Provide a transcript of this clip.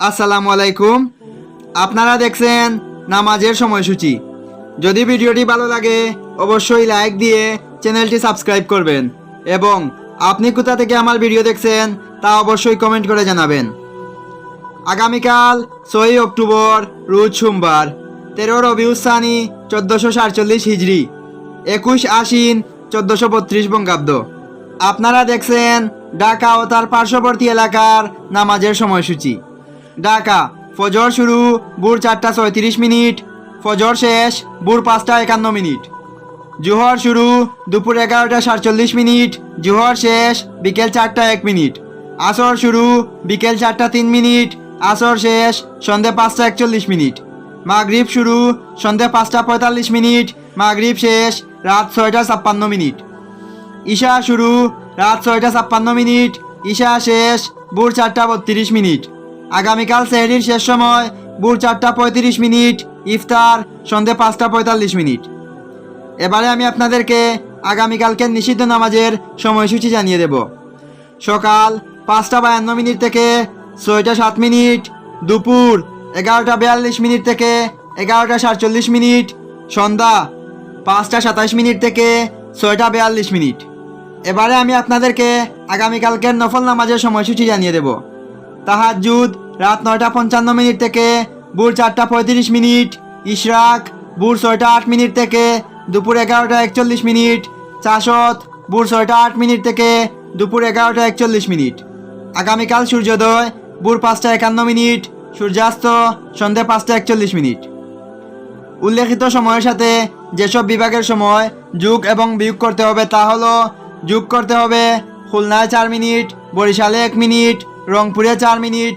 আসসালামু আলাইকুম। আপনারা দেখছেন নামাজের সময়সূচি। যদি ভিডিওটি ভালো লাগে, অবশ্যই লাইক দিয়ে চ্যানেলটি সাবস্ক্রাইব করবেন এবং আপনি কোথা থেকে আমার ভিডিও দেখছেন তা অবশ্যই কমেন্ট করে জানাবেন। আগামীকাল ছয়ই অক্টোবর, রোজ সোমবার, তেরো রবিউসানি চোদ্দোশো সাতচল্লিশ হিজড়ি, একুশ আশ্বিন, চোদ্দোশো বত্রিশ বঙ্গাব্দ। আপনারা দেখছেন ঢাকা ও তার পার্শ্ববর্তী এলাকার নামাজের সময়সূচি। ঢাকা। ফজর শুরু, ভোর চারটা ছয়ত্রিশ মিনিট। ফজর শেষ, ভোর পাঁচটা একান্ন মিনিট। জোহর শুরু, দুপুর এগারোটা সাতচল্লিশ মিনিট। জোহর শেষ, বিকেল চারটা এক মিনিট। আসর শুরু, বিকেল চারটা তিন মিনিট। আসর শেষ সন্ধে পাঁচটা একচল্লিশ মিনিট। মাগরিব শুরু সন্ধে পাঁচটা পঁয়তাল্লিশ মিনিট। মাগরিব শেষ, রাত ছয়টা ছাপ্পান্ন মিনিট। ঈশা শুরু, রাত ছয়টা ছাপ্পান্ন মিনিট। ঈশা শেষ, ভোর চারটা বত্রিশ মিনিট। আগামীকাল সেহরির শেষ সময়, ভোর চারটা পঁয়ত্রিশ মিনিট, ইফতার, সন্ধে পাঁচটা পঁয়তাল্লিশ মিনিট। এবারে আমি আপনাদেরকে আগামীকালকে নিষিদ্ধ নামাজের সময়সূচি জানিয়ে দেব। সকাল পাঁচটা বায়ান্ন মিনিট থেকে ছয়টা সাত মিনিট, দুপুর এগারোটা বিয়াল্লিশ মিনিট থেকে এগারোটা সাতচল্লিশ মিনিট, সন্ধ্যা পাঁচটা সাতাশ মিনিট থেকে ছয়টা বিয়াল্লিশ মিনিট। এবারে আমি আপনাদেরকে আগামীকালকের নফল নামাজের সময়সূচি জানিয়ে দেব। তাহাজুদ রাত নয়টা পঞ্চান্ন মিনিট থেকে ভোর চারটা পঁয়ত্রিশ মিনিট, ইশরাক ভোর ছয়টা আট মিনিট থেকে দুপুর এগারোটা একচল্লিশ মিনিট, চাষত ভোর ছয়টা আট মিনিট থেকে দুপুর এগারোটা একচল্লিশ মিনিট। আগামীকাল সূর্যোদয় ভোর পাঁচটা একান্ন মিনিট, সূর্যাস্ত সন্ধে পাঁচটা একচল্লিশ মিনিট। উল্লেখিত সময়ের সাথে যেসব বিভাগের সময় যোগ এবং বিয়োগ করতে হবে তা হলো যোগ করতে হবে খুলনায় চার মিনিট, বরিশালে এক মিনিট, রংপুরে চার মিনিট